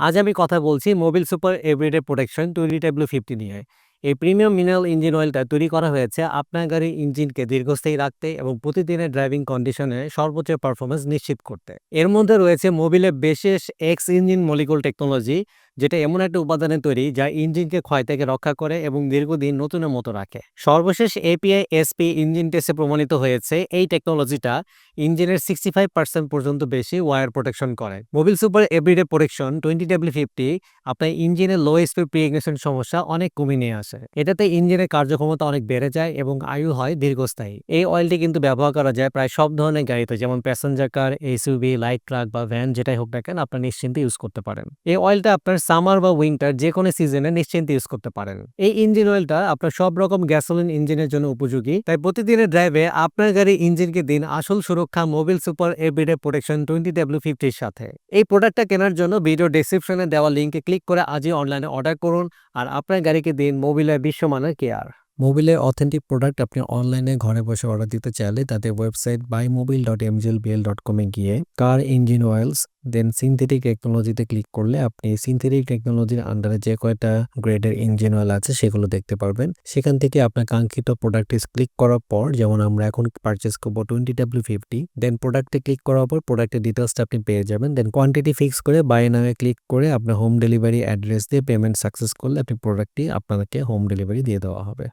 আজ আমি কথা বলছি Mobil super everyday protection twenty W fifty নিয়ে। এই প্রিমিয়াম মিনারেল ইঞ্জিন অয়েলটা তৈরি করা হয়েছে আপনার গাড়ির ইঞ্জিনকে দীর্ঘস্থায়ী রাখতে এবং প্রতিদিনের ড্রাইভিং কন্ডিশনে সর্বোচ্চ পারফরমেন্স নিশ্চিত করতে। এর মধ্যে রয়েছে মোবিলের বেশেষ এক্স ইঞ্জিন মলিকুল টেকনোলজি যেটা এমন একটা উপাদানে তৈরি যা ইঞ্জিনকে ক্ষয় থেকে রক্ষা করে এবং দীর্ঘদিন নতুনের মতো রাখে। সর্বশেষ এপিআই এসপি ইঞ্জিন টেস্টে প্রমাণিত হয়েছে, এই টেকনোলজিটা ইঞ্জিনের সিক্সটি ফাইভ পার্সেন্ট পর্যন্ত বেশি ওয়ার প্রোটেকশন করে। Mobil super everyday protection twenty W fifty আপনার ইঞ্জিনের লো স্পিড প্রিইগনিশন সমস্যা অনেক কমিয়ে নিয়ে আসে। এটাতে ইঞ্জিনের কার্যক্ষমতা অনেক বেড়ে যায় এবং আয়ু হয় দীর্ঘস্থায়ী। এই অয়েলটি কিন্তু ব্যবহার করা যায় প্রায় সব ধরনের গাড়িতে, যেমন passenger car SUV light truck বা ভ্যান যেটাই হোক না কেন, আপনার নিশ্চিন্তে ইউজ করতে পারেন। এই অয়েলটা আপনার সামার বা উইন্টার যে কোনো সিজনে নিশ্চিন্তে ইউজ করতে পারেন। এই ইঞ্জিন অয়েলটা আপনার সব রকম গ্যাসোলিন ইঞ্জিনের জন্য উপযোগী। তাই প্রতিদিনের ড্রাইভে আপনার গাড়ির ইঞ্জিনকে দিন আসল সুরক্ষা Mobil super everyday protection twenty W ফিফটির সাথে। এই প্রোডাক্টটা কেনার জন্য ভিডিও ডিসক্রিপশনে দেওয়া লিঙ্কে ক্লিক করে আজই অনলাইনে অর্ডার করুন আর আপনার গাড়িকে দিন মোবিলের বিশ্বমানের কেয়ার। মোবিলের অথেন্টিক প্রোডাক্ট আপনি অনলাইনে ঘরে বসে অর্ডার দিতে চাইলে তাদের website buy Mobil dot MGL dot কমে গিয়ে car engine oils then synthetic টেকনোলজিতে ক্লিক করলে আপনি সিনথেটিক টেকনোলজির আন্ডারে যে কয়টা গ্রেডের ইঞ্জিন অয়েল আছে সেগুলো দেখতে পারবেন। সেখান থেকে আপনার কাঙ্ক্ষিত প্রোডাক্টে ক্লিক করার পর, যেমন আমরা এখন পারচেস করব টোয়েন্টি ডাব্লিউ ফিফটি দেন প্রোডাক্টে ক্লিক করার পর প্রোডাক্টের ডিটেলসটা আপনি পেয়ে যাবেন। দেন কোয়ান্টিটি ফিক্স করে বাই নামে ক্লিক করে আপনার হোম ডেলিভারি অ্যাড্রেস দিয়ে পেমেন্ট সাকসেস করলে আপনি প্রোডাক্টটি আপনাদেরকে হোম ডেলিভারি দিয়ে দেওয়া হবে।